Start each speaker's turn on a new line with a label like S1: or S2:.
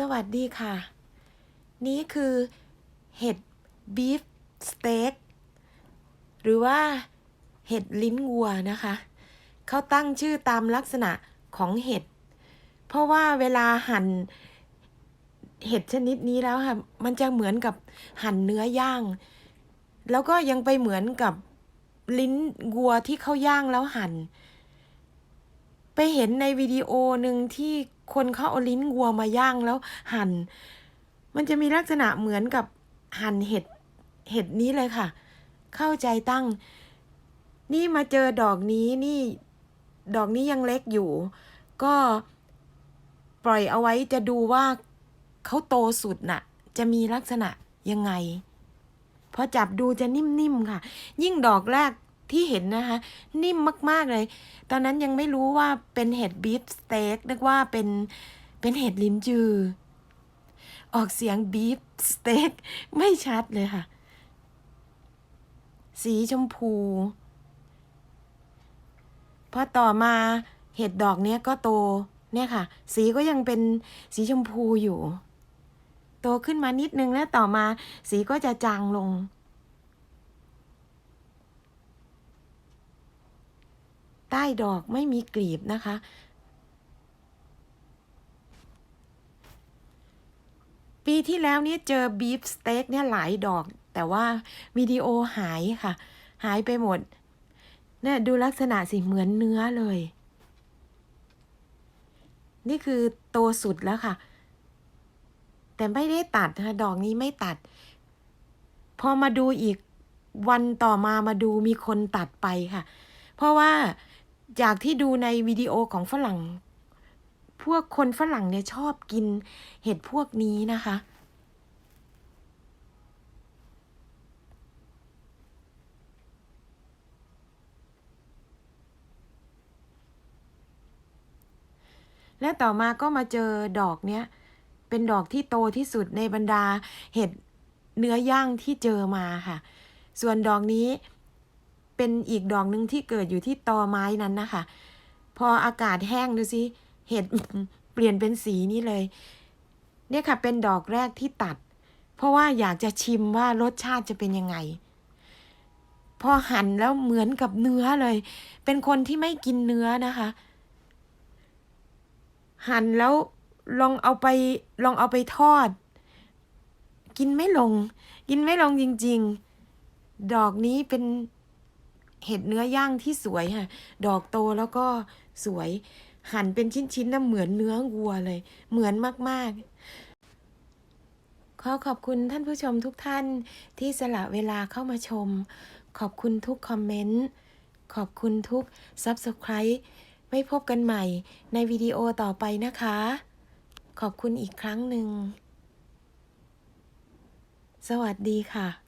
S1: สวัสดีค่ะ นี่คือเห็ดบีฟสเต็กหรือว่าเห็ดลิ้นวัวนะคะ เขาตั้งชื่อตามลักษณะของเห็ด เพราะว่าเวลาหั่นเห็ดชนิดนี้แล้วค่ะ มันจะเหมือนกับหั่นเนื้อย่าง แล้วก็ยังไปเหมือนกับลิ้นวัวที่เขาย่างแล้วหั่น ไปเห็นในวิดีโอหนึ่งที่คนเขาเอาลิ้นวัวมาย่างแล้วหั่น มันจะมีลักษณะเหมือนกับหั่นเห็ด เห็ดนี้เลยค่ะ เข้าใจตั้ง นี่มาเจอดอกนี้นี่ ดอกนี้ยังเล็กอยู่ ก็ปล่อยเอาไว้จะดูว่าเขาโตสุดน่ะ จะมีลักษณะยังไงพอจับดูจะนิ่มๆค่ะ ยิ่งดอกแรก ที่เห็นนะคะ นิ่มมาก ๆ เลย ตอนนั้นยังไม่รู้ว่าเป็นเห็ดบีฟสเต็กนึกว่าเป็นเป็นเห็ดลิ้นจือ ออกเสียงบีฟสเต็กไม่ชัดเลยค่ะ สีชมพู พอต่อมาเห็ดดอกเนี้ยก็โตเนี่ยค่ะ สีก็ยังเป็นสีชมพูอยู่ โตขึ้นมานิดนึงแล้วต่อมาสีก็จะจางลง ต้ดอกไม่มีกลีบนะคะ ปีที่แล้วเนี่ยเจอบีฟสเต็กเนี่ยหลายดอก แต่ว่าวิดีโอหายค่ะ หายไปหมดเนี่ยดูลักษณะสิเหมือนเนื้อเลย นี่คือโตสุดแล้วค่ะ แต่ไม่ได้ตัดนะคะดอกนี้ไม่ตัด พอมาดูอีกวันต่อมามาดูมีคนตัดไปค่ะ เพราะว่า จากที่ดูในวิดีโอของฝรั่ง พวกคนฝรั่งเนี่ยชอบกินเห็ดพวกนี้นะคะ และต่อมาก็มาเจอดอกเนี้ย เป็นดอกที่โตที่สุดในบรรดาเห็ดเนื้อย่างที่เจอมาค่ะ ส่วนดอกนี้ เป็นอีกดอกหนึ่งที่เกิดอยู่ที่ตอไม้นั้นนะคะ พออากาศแห้งดูสิเห็ดเปลี่ยนเป็นสีนี้เลย เนี่ยค่ะ เป็นดอกแรกที่ตัด เพราะว่าอยากจะชิมว่ารสชาติจะเป็นยังไง พอหั่นแล้วเหมือนกับเนื้อเลย เป็นคนที่ไม่กินเนื้อนะคะ หั่นแล้วลองเอาไปลองเอาไปทอด กินไม่ลง กินไม่ลงจริง ๆ ดอกนี้เป็น เห็ดเนื้อย่างที่สวยค่ะ ดอกโตแล้วก็สวย หั่นเป็นชิ้นๆนะเหมือนเนื้อวัวเลย เหมือนมากๆ ขอขอบคุณท่านผู้ชมทุกท่านที่สละเวลาเข้ามาชม ขอบคุณทุกคอมเมนต์ ขอบคุณทุก Subscribe ไว้พบกันใหม่ในวิดีโอต่อไปนะคะ ขอบคุณอีกครั้งหนึ่ง สวัสดีค่ะ